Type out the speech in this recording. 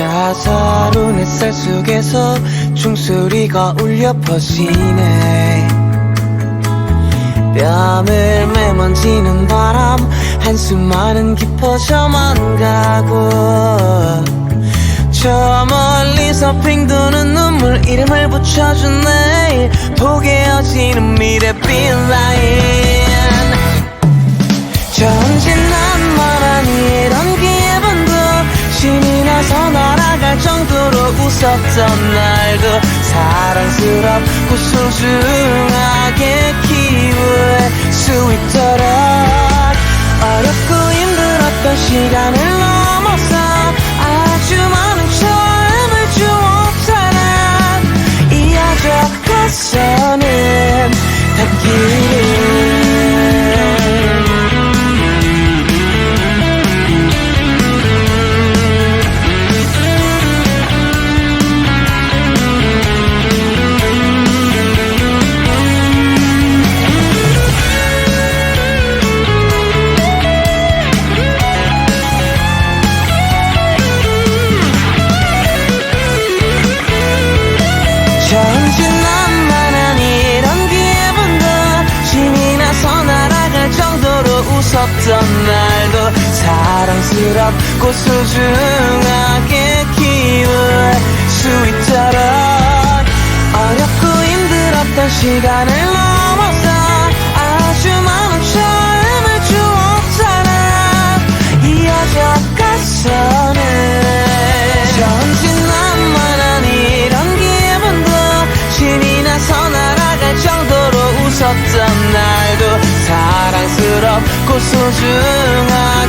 따사로운 햇살 속에서 종소리가 울려 퍼지네. 뺨을 메만지는 바람 한숨만은 깊어져만 가고. 저 멀리서 핑 도는 눈물 이름을 붙여주네 포개어지는 웃었던 날도 사랑스럽고 소중하게 키울 수 있도록 어렵고 힘들었던 시간을 웃었던 날도 사랑스럽고 소중하게 키울 수 있도록 어렵고 힘들었던 시간을 사랑스